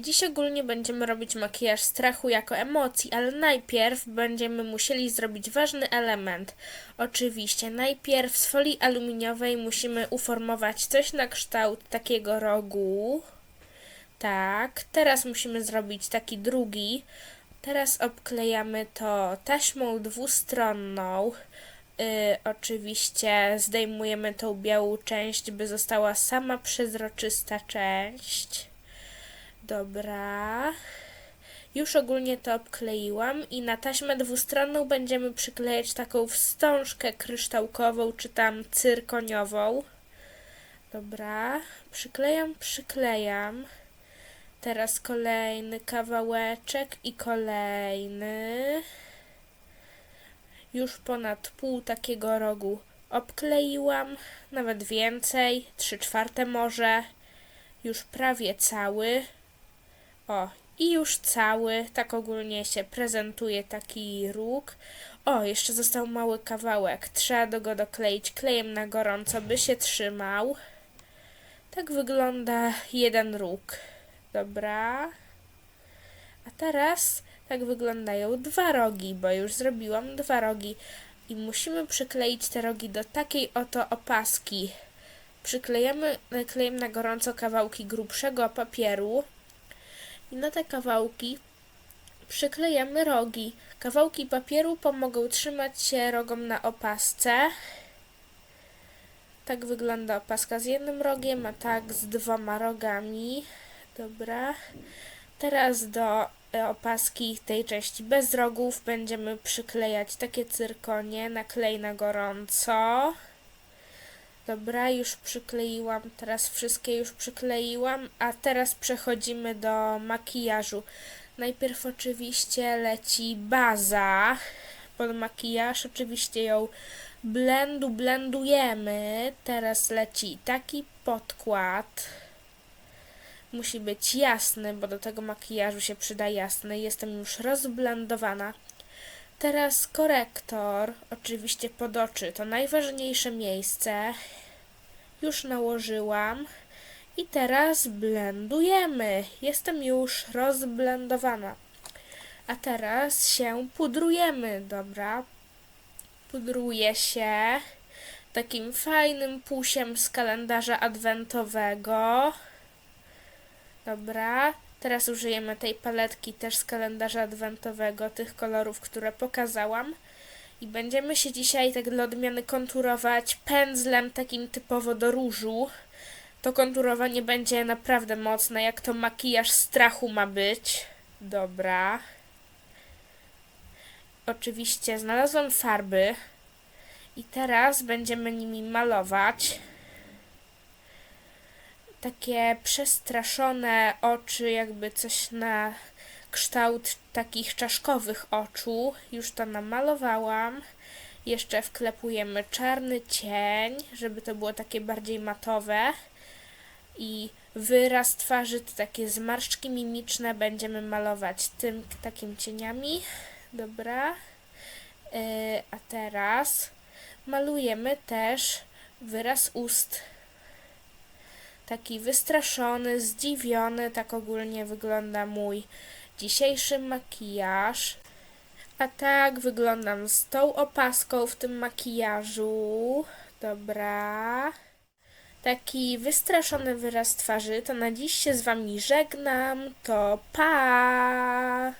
dziś ogólnie będziemy robić makijaż strachu jako emocji, ale najpierw będziemy musieli zrobić ważny element. Oczywiście, najpierw z folii aluminiowej musimy uformować coś na kształt takiego rogu. Tak, teraz musimy zrobić taki drugi. Teraz obklejamy to taśmą dwustronną. Y, oczywiście zdejmujemy tą białą część, by została sama przezroczysta część. Dobra. Już ogólnie to obkleiłam i na taśmę dwustronną będziemy przyklejać taką wstążkę kryształkową czy tam cyrkoniową. Dobra. Przyklejam, przyklejam. Teraz kolejny kawałeczek i kolejny. Już ponad pół takiego rogu obkleiłam, nawet więcej, trzy czwarte może. Już prawie cały. O, i już cały, tak ogólnie się prezentuje taki róg. O, jeszcze został mały kawałek. Trzeba go dokleić klejem na gorąco, by się trzymał. Tak wygląda jeden róg. Dobra. A teraz tak wyglądają dwa rogi, bo już zrobiłam dwa rogi. I musimy przykleić te rogi do takiej oto opaski. Przyklejamy klejem na gorąco kawałki grubszego papieru i na te kawałki przyklejamy rogi. Kawałki papieru pomogą trzymać się rogom na opasce. Tak wygląda opaska z jednym rogiem, a tak z dwoma rogami. Dobra. Teraz do e, opaski tej części bez rogów będziemy przyklejać takie cyrkonie na klej na gorąco. Dobra, już przykleiłam, teraz wszystkie już przykleiłam, a teraz przechodzimy do makijażu. Najpierw oczywiście leci baza pod makijaż, oczywiście ją blendu blendujemy. Teraz leci taki podkład. Musi być jasny, bo do tego makijażu się przyda jasny. Jestem już rozblendowana. Teraz korektor, oczywiście pod oczy, to najważniejsze miejsce. Już nałożyłam. I teraz blendujemy. Jestem już rozblendowana. A teraz się pudrujemy, dobra? Pudruje się takim fajnym pusiem z kalendarza adwentowego. Dobra, teraz użyjemy tej paletki też z kalendarza adwentowego, tych kolorów, które pokazałam. I będziemy się dzisiaj tak dla odmiany konturować pędzlem takim typowo do różu. To konturowanie będzie naprawdę mocne, jak to makijaż strachu ma być. Dobra. Oczywiście znalazłam farby. I teraz będziemy nimi malować takie przestraszone oczy, jakby coś na kształt takich czaszkowych oczu. Już to namalowałam. Jeszcze wklepujemy czarny cień, żeby to było takie bardziej matowe. I wyraz twarzy, to takie zmarszczki mimiczne będziemy malować tym takim cieniami. Dobra. Yy, a teraz malujemy też wyraz ust taki wystraszony, zdziwiony, tak ogólnie wygląda mój dzisiejszy makijaż. A tak wyglądam z tą opaską w tym makijażu. Dobra. Taki wystraszony wyraz twarzy. To na dziś się z wami żegnam. To pa!